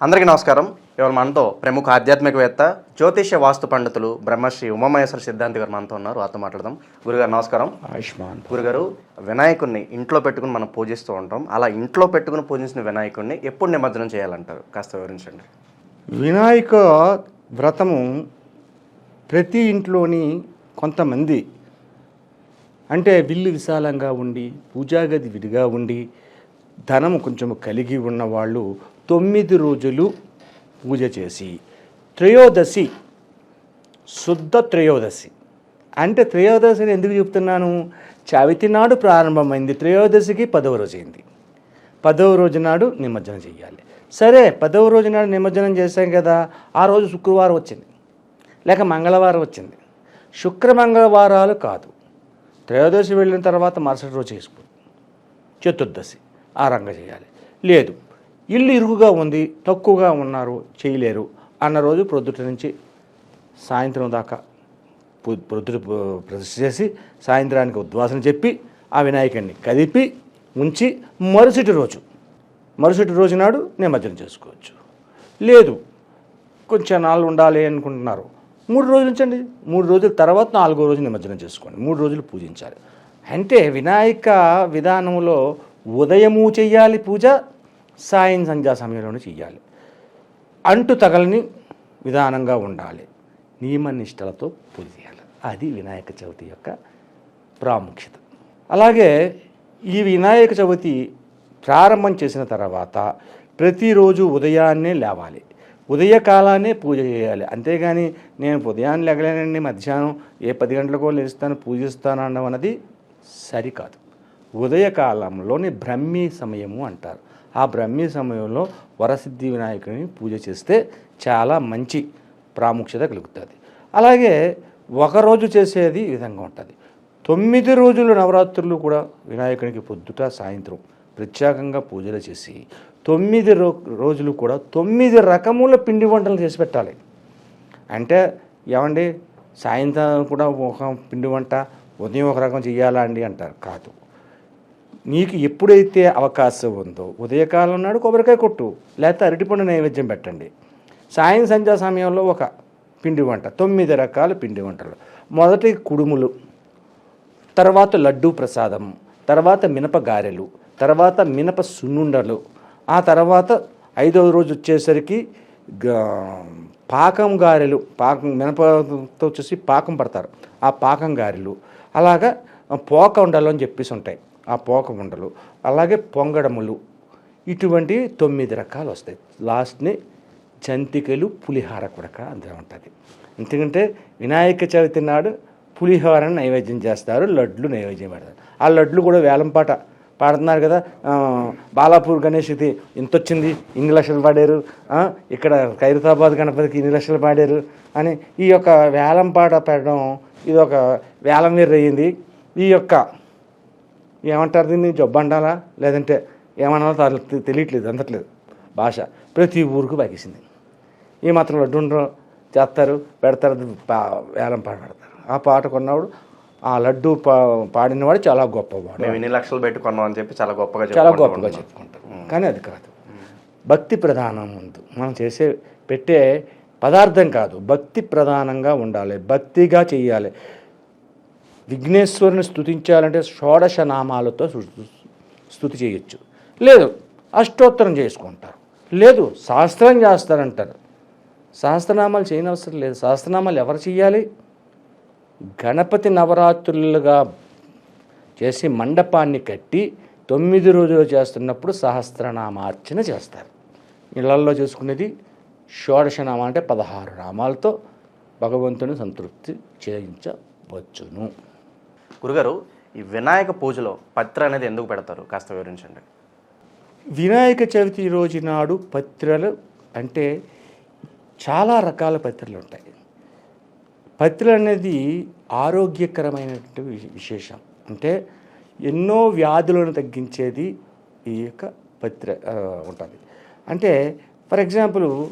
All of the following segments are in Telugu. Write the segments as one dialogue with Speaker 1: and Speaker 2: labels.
Speaker 1: అందరికీ నమస్కారం. ఇవాళ మనతో ప్రముఖ ఆధ్యాత్మికవేత్త జ్యోతిష్య వాస్తు పండితులు బ్రహ్మశ్రీ ఉమామహేశ్వర సిద్ధాంతి గారు మనతో ఉన్నారు. వారితో మాట్లాడదాం. గురుగారు నమస్కారం.
Speaker 2: ఆయుష్మాన్.
Speaker 1: గురుగారు వినాయకుడిని ఇంట్లో పెట్టుకుని మనం పూజిస్తూ ఉంటాం. అలా ఇంట్లో పెట్టుకుని పూజించిన వినాయకుడిని ఎప్పుడు నిమజ్జనం చేయాలంటారు? కాస్త వివరించండి.
Speaker 2: వినాయక వ్రతము ప్రతి ఇంట్లోని కొంతమంది అంటే విల్లు విశాలంగా ఉండి పూజాగది విడిగా ఉండి ధనము కొంచెం కలిగి ఉన్న వాళ్ళు తొమ్మిది రోజులు పూజ చేసి త్రయోదశి శుద్ధ త్రయోదశి. అంటే త్రయోదశిని ఎందుకు చెప్తున్నాను? చవితి నాడు ప్రారంభమైంది త్రయోదశికి పదవ రోజు అయింది. పదవ రోజు నాడు నిమజ్జనం చేయాలి సరే పదవ రోజు నాడు నిమజ్జనం చేశాం కదా ఆ రోజు శుక్రవారం వచ్చింది. లేక మంగళవారం వచ్చింది. శుక్ర మంగళవారాలు కాదు. త్రయోదశి వెళ్ళిన తర్వాత మరుసటి రోజు చేసుకో చతుర్దశి ఆ రంగ చేయాలి. లేదు ఇల్లు ఇరుగుగా ఉంది తక్కువగా ఉన్నారు చేయలేరు అన్న రోజు ప్రొద్దుట నుంచి సాయంత్రం దాకా ప్రొద్దుట ప్రదర్శన చేసి సాయంత్రానికి ఉద్వాసన చెప్పి ఆ వినాయకుడిని కదిపి ఉంచి మరుసటి రోజు మరుసటి రోజు నాడు నిమజ్జనం చేసుకోవచ్చు. లేదు కొంచెం నాలుగు ఉండాలి అనుకుంటున్నారు. మూడు రోజులు ఉంచండి. మూడు రోజుల తర్వాత నాలుగో రోజు నిమజ్జనం చేసుకోండి. మూడు రోజులు పూజించాలి. అంటే వినాయక విధానంలో ఉదయము చేయాలి పూజ సాయం సంధ్యా సమయంలోనే చెయ్యాలి. అంటు తగలని విధానంగా ఉండాలి. నియమ నిష్టలతో పూజ చేయాలి. అది వినాయక చవితి యొక్క ప్రాముఖ్యత. అలాగే ఈ వినాయక చవితి ప్రారంభం చేసిన తర్వాత ప్రతిరోజు ఉదయాన్నే లేవాలి. ఉదయకాలాన్నే పూజ చేయాలి. అంతేగాని నేను ఉదయాన్నే లేగలేనండి మధ్యాహ్నం ఏ పది గంటలకో లేస్తాను పూజిస్తాను అనడం అన్నది సరికాదు. ఉదయకాలంలోని బ్రహ్మీ సమయము అంటారు. ఆ బ్రహ్మీ సమయంలో వరసిద్ధి వినాయకుడిని పూజ చేస్తే చాలా మంచి ప్రాముఖ్యత కలుగుతుంది. అలాగే ఒకరోజు చేసేది ఈ విధంగా ఉంటుంది. తొమ్మిది రోజులు నవరాత్రులు కూడా వినాయకునికి పొద్దుట సాయంత్రం ప్రత్యేకంగా పూజలు చేసి తొమ్మిది రో రోజులు కూడా తొమ్మిది రకముల పిండి వంటలు చేసి పెట్టాలి. అంటే ఏమండి? సాయంత్రం కూడా ఒక పిండి వంట ఉదయం ఒక రకం చేయాలా అండి అంటారు. కాదు. నీకు ఎప్పుడైతే అవకాశం ఉందో ఉదయకాలం నాడు కొబ్బరికాయ కొట్టు లేకపోతే అరటిపండు నైవేద్యం పెట్టండి. సాయం సంధ్యా సమయంలో ఒక పిండి వంట తొమ్మిది రకాల పిండి వంటలు. మొదటి కుడుములు తర్వాత లడ్డూ ప్రసాదం తర్వాత మినప గారెలు తర్వాత మినప సున్నుండలు. ఆ తర్వాత ఐదవ రోజు వచ్చేసరికి పాకం గారెలు పాకం మినపతో వచ్చేసి పాకం పడతారు. ఆ పాకం గారెలు. అలాగా పోక ఉండలు అని చెప్పేసి ఉంటాయి. ఆ పోక ఉండలు అలాగే పొంగడములు. ఇటువంటి తొమ్మిది రకాలు వస్తాయి. లాస్ట్ని జంతికలు పులిహార కూడా అందులో ఉంటుంది. ఎందుకంటే వినాయక చవితి నాడు పులిహోరని నైవేద్యం చేస్తారు లడ్లు నైవేద్యం పెడతారు. ఆ లడ్లు కూడా వేలంపాట పాడుతున్నారు కదా బాలాపూర్ గణేష్కి ఇంత వచ్చింది ఇన్ని లక్షలు పాడారు ఇక్కడ ఖైరతాబాద్ గణపతికి ఇన్ని లక్షలు పాడారు అని ఈ యొక్క వేలంపాట పెట్టడం ఇది ఒక వేలం వేరు అయ్యింది ఈ యొక్క ఏమంటారు దీన్ని? జబ్బు అంటారా లేదంటే ఏమన్నా తెలియట్లేదు అందట్లేదు. భాష ప్రతి ఊరికి బాగేసింది ఈ మాత్రం లడ్డు ఉండరు చేస్తారు పెడతారు వేలం పాట పెడతారు. ఆ పాట కొన్నవాడు ఆ లడ్డు పా పాడినవాడు చాలా గొప్పవాడు.
Speaker 1: మేము ఇన్ని లక్షలు పెట్టి కొన్నాం అని చెప్పి చాలా గొప్పగా
Speaker 2: చాలా
Speaker 1: చెప్పుకుంటూ
Speaker 2: గొప్పగా
Speaker 1: ఉంటాం.
Speaker 2: చెప్పుకుంటారు. కానీ అది కాదు. భక్తి ప్రధానం ముందు. మనం చేసే పెట్టే పదార్థం కాదు. భక్తి ప్రధానంగా ఉండాలి. భక్తిగా చెయ్యాలి. విఘ్నేశ్వరుని స్థుతించాలంటే షోడశ నామాలతో స్థుతి చేయొచ్చు. లేదు అష్టోత్తరం చేసుకుంటారు. లేదు శాస్త్రం చేస్తారంటారు. సహస్రనామాలు చేయనవసరం లేదు. సహస్రనామాలు ఎవరు చేయాలి? గణపతి నవరాత్రులుగా చేసి మండపాన్ని కట్టి తొమ్మిది రోజులు చేస్తున్నప్పుడు సహస్రనామార్చన చేస్తారు. ఇళ్ళల్లో చేసుకునేది షోడశనామా అంటే పదహారు నామాలతో భగవంతుని సంతృప్తి చేయించవచ్చును.
Speaker 1: గురుగారు ఈ వినాయక పూజలో పత్ర అనేది ఎందుకు పెడతారు? కాస్త వివరించండి.
Speaker 2: వినాయక చవితి రోజు నాడు పత్రలు అంటే చాలా రకాల పత్రలు ఉంటాయి. పత్రలు అనేది ఆరోగ్యకరమైనటువంటి విశేషం. అంటే ఎన్నో వ్యాధులను తగ్గించేది ఈ యొక్క పత్ర ఉంటుంది. అంటే ఫర్ ఎగ్జాంపుల్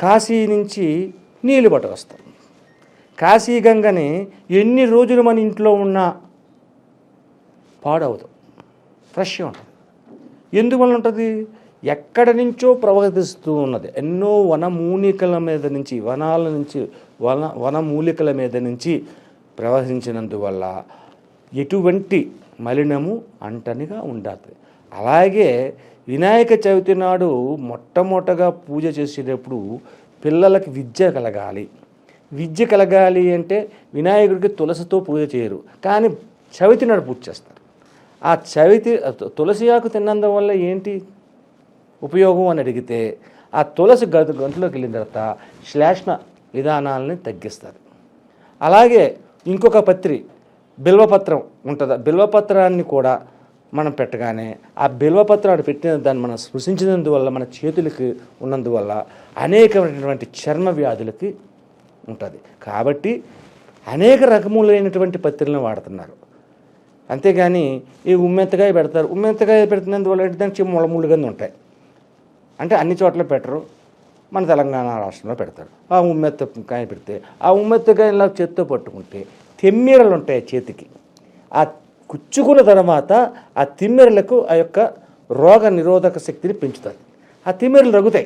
Speaker 2: కాశీ నుంచి నీళ్ళు పట్టు వస్తాం కాశీ గంగని ఎన్ని రోజులు మన ఇంట్లో ఉన్నా పాడవదు. ఫ్రెష్గా ఉంటుంది. ఎందువల్ల ఉంటుంది? ఎక్కడి నుంచో ప్రవర్తిస్తూ ఉన్నది. ఎన్నో వనమూలికల మీద నుంచి వనాల నుంచి వన వనమూలికల మీద నుంచి ప్రవహించినందువల్ల ఎటువంటి మలినము అంటనిగా ఉండదు అలాగే వినాయక చవితి నాడు మొట్టమొదటగా పూజ చేసేటప్పుడు పిల్లలకి విద్య కలగాలి. విద్య కలగాలి అంటే వినాయకుడికి తులసితో పూజ చేయరు. కానీ చవితి నాడు పూజ చేస్తారు. ఆ చవితి తులసి ఆకు తిన్నందు వల్ల ఏంటి ఉపయోగం అని అడిగితే ఆ తులసి గంట గంటలోకి వెళ్ళిన తర్వాత శ్లేష్మ విధానాలని తగ్గిస్తారు. అలాగే ఇంకొక పత్రి బిల్వపత్రం ఉంటుంది. బిల్వపత్రాన్ని కూడా మనం పెట్టగానే ఆ బిల్వపత్రాన్ని పెట్టిన దాన్ని మనం స్పృశించినందువల్ల మన చేతులకి ఉన్నందువల్ల అనేకమైనటువంటి చర్మ వ్యాధులకి ఉంటుంది. కాబట్టి అనేక రకములైనటువంటి పత్తిలను వాడుతున్నారు. అంతేగాని ఈ ఉమ్మెత్తకాయ పెడతారు. ఉమ్మెత్తకాయ పెడుతున్నందువల్ల దానికి ముళ్ళముళ్ళు కింద ఉంటాయి. అంటే అన్ని చోట్ల పెట్టరు. మన తెలంగాణ రాష్ట్రంలో పెడతారు. ఆ ఉమ్మెత్తకాయ పెడితే ఆ ఉమ్మెత్తకాయ చేత్తో పట్టుకుంటే తెమ్మిరలు ఉంటాయి చేతికి. ఆ కుచ్చుకున్న తర్వాత ఆ తిమ్మిరలకు ఆ యొక్క రోగ నిరోధక శక్తిని పెంచుతుంది ఆ తిమ్మిరలు రగుతాయి.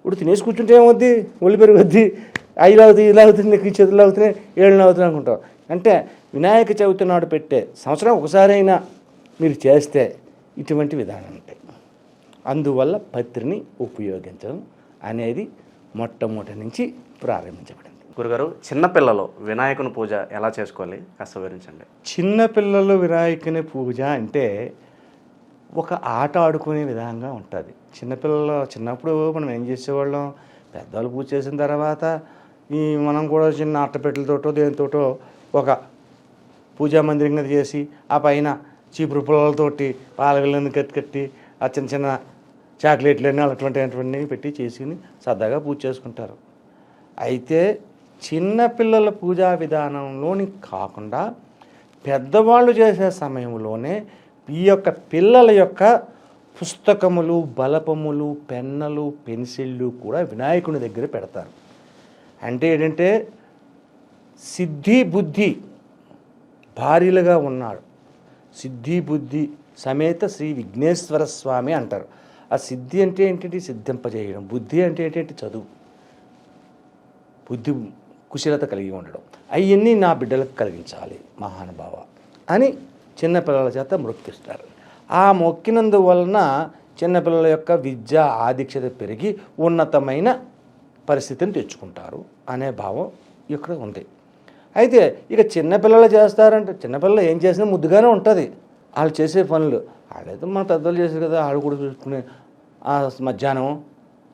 Speaker 2: ఇప్పుడు తినేసి కూర్చుంటే ఏమవుద్ది? ఒళ్ళు పెరుగుద్ది. ఐదు అవుతుంది ఇలా అవుతుంది నీకు చేతులు అవుతున్నాయి ఏళ్ళు అవుతున్నాయి అనుకుంటాం అంటే వినాయక చవితి నాడు పెట్టే సంవత్సరం ఒకసారి అయినా మీరు చేస్తే ఇటువంటి విధానం ఉంటాయి. అందువల్ల పత్రిని ఉపయోగించడం అనేది మొట్టమొదటి నుంచి ప్రారంభించబడింది.
Speaker 1: గురుగారు చిన్నపిల్లలు వినాయకుని పూజ ఎలా చేసుకోవాలి? కాస్త వివరించండి.
Speaker 2: చిన్నపిల్లలు వినాయకుని పూజ అంటే ఒక ఆట ఆడుకునే విధంగా ఉంటుంది. చిన్నపిల్లలు చిన్నప్పుడు మనం ఏం చేసేవాళ్ళం? పెద్దవాళ్ళు పూజ చేసిన తర్వాత ఈ మనం కూడా చిన్న అట్టపెట్టెలతోటో దేనితోటో ఒక పూజా మందిరం కింద చేసి ఆ పైన చీపురు పుల్లలతోటి పాలగిళ్ళని కట్టి కట్టి ఆ చిన్న చిన్న చాక్లెట్లన్నీ అటువంటివన్నీ పెట్టి చేసుకుని సరదాగా పూజ చేసుకుంటారు. అయితే చిన్నపిల్లల పూజా విధానంలోని కాకుండా పెద్దవాళ్ళు చేసే సమయంలోనే ఈ యొక్క పిల్లల యొక్క పుస్తకములు బలపములు పెన్నలు పెన్సిళ్ళు కూడా వినాయకుని దగ్గర పెడతారు. అంటే ఏంటంటే సిద్ధి బుద్ధి భార్యలుగా ఉన్నాడు. సిద్ధి బుద్ధి సమేత శ్రీ విఘ్నేశ్వర స్వామి అంటారు. ఆ సిద్ధి అంటే ఏంటంటే సిద్ధింపజేయడం. బుద్ధి అంటే ఏంటంటే చదువు. బుద్ధి కుశలత కలిగి ఉండడం. అవన్నీ నా బిడ్డలకు కలిగించాలి మహానుభావ అని చిన్నపిల్లల చేత మొక్కిస్తారు. ఆ మొక్కినందువలన చిన్నపిల్లల యొక్క విద్య ఆధిక్యత పెరిగి ఉన్నతమైన పరిస్థితిని తెచ్చుకుంటారు. అనే భావం ఇక్కడ ఉంది. అయితే ఇక చిన్నపిల్లలు చేస్తారంటే చిన్నపిల్లలు ఏం చేసినా ముద్దుగానే ఉంటుంది. వాళ్ళు చేసే పనులు. వాళ్ళైతే మన పెద్దలు చేశారు కదా వాళ్ళు కూడా చూసుకునే మధ్యాహ్నం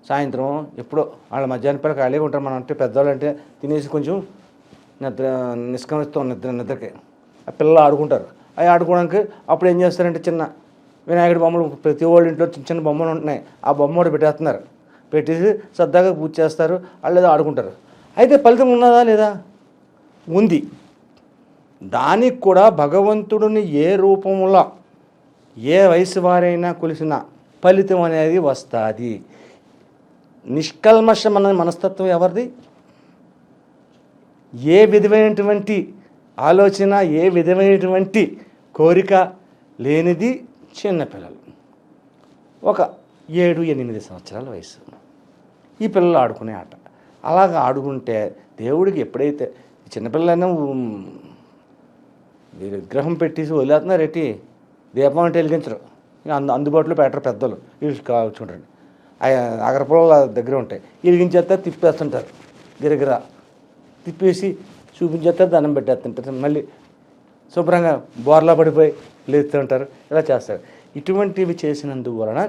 Speaker 2: సాయంత్రం ఎప్పుడో వాళ్ళ మధ్యాహ్నం పిల్లలు ఖాళీగా ఉంటారు. మనం అంటే పెద్దవాళ్ళు అంటే తినేసి కొంచెం నిద్ర నిష్క్రమిస్తాం నిద్ర నిద్రకి. ఆ పిల్లలు ఆడుకుంటారు. అవి ఆడుకోవడానికి అప్పుడు ఏం చేస్తారంటే చిన్న వినాయకుడి బొమ్మలు ప్రతి వాళ్ళ ఇంట్లో చిన్న చిన్న బొమ్మలు ఉంటున్నాయి. ఆ బొమ్మ కూడా పెట్టేస్తున్నారు. పెట్టేసి సరదాగా పూజ చేస్తారు. వాళ్ళు ఏదో ఆడుకుంటారు. అయితే ఫలితం ఉన్నదా లేదా? ఉంది. దానికి కూడా భగవంతుడిని ఏ రూపంలో ఏ వయసు వారైనా కొలిసిన ఫలితం అనేది వస్తుంది. నిష్కల్మషమైన మనస్తత్వం ఎవరిది? ఏ విధమైనటువంటి ఆలోచన ఏ విధమైనటువంటి కోరిక లేనిది చిన్నపిల్లలు ఒక ఏడు ఎనిమిది సంవత్సరాల వయసు. ఈ పిల్లలు ఆడుకునే ఆట. అలాగ ఆడుకుంటే దేవుడికి ఎప్పుడైతే చిన్నపిల్లలైనా విగ్రహం పెట్టేసి వదిలేస్తున్నారు ఎట్టి దీపం అంటే వెలిగించరు. అందు అందుబాటులో పెట్టరు పెద్దలు. వీళ్ళు కా- చూడండి. దగ్గర ఉంటాయి. వెలిగించేస్తారు తిప్పేస్తుంటారు. గిరగిర తిప్పేసి చూపించేస్తారు దండం పెట్టేస్తుంటారు. మళ్ళీ శుభ్రంగా బోర్లా పడిపోయి లేస్తుంటారు. ఇలా చేస్తారు. ఇటువంటివి చేసినందువలన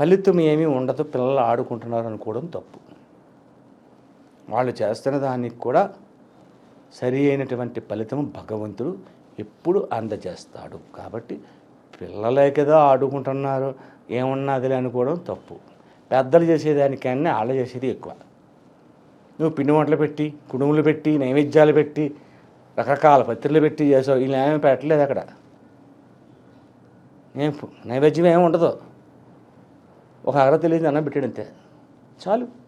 Speaker 2: ఫలితం ఏమీ ఉండదు. పిల్లలు ఆడుకుంటున్నారు అనుకోవడం తప్పు. వాళ్ళు చేస్తున్న దానికి కూడా సరి అయినటువంటి ఫలితం భగవంతుడు ఎప్పుడు అందజేస్తాడు. కాబట్టి పిల్లలే కదా ఆడుకుంటున్నారు ఏమున్నదిలే అనుకోవడం తప్పు. పెద్దలు చేసేదానికన్నా వాళ్ళు చేసేది ఎక్కువ. నువ్వు పిండి వంటలు పెట్టి కుడుములు పెట్టి నైవేద్యాలు పెట్టి రకరకాల పత్రికలు పెట్టి చేసావు. ఇలా ఏమీ పెట్టలేదు అక్కడ. ఏం నైవేద్యం ఏమి ఉండదు. ఒక అగర తెలియదు అన్నం పెట్టాడు అంతే. చాలు.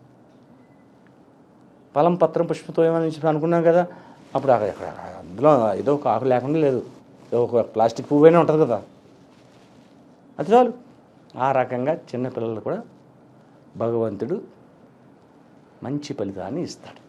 Speaker 2: ఫలం పత్రం పుష్పతో ఏమని చెప్పి అనుకున్నాం కదా అప్పుడు అక్కడ ఎక్కడ అందులో ఏదో ఒక ఆకు లేకుండా లేదు. ఏదో ఒక ప్లాస్టిక్ పువ్వైనా ఉంటుంది కదా. అది చాలు. ఆ రకంగా చిన్నపిల్లలు కూడా భగవంతుడు మంచి ఫలితాన్ని ఇస్తాడు.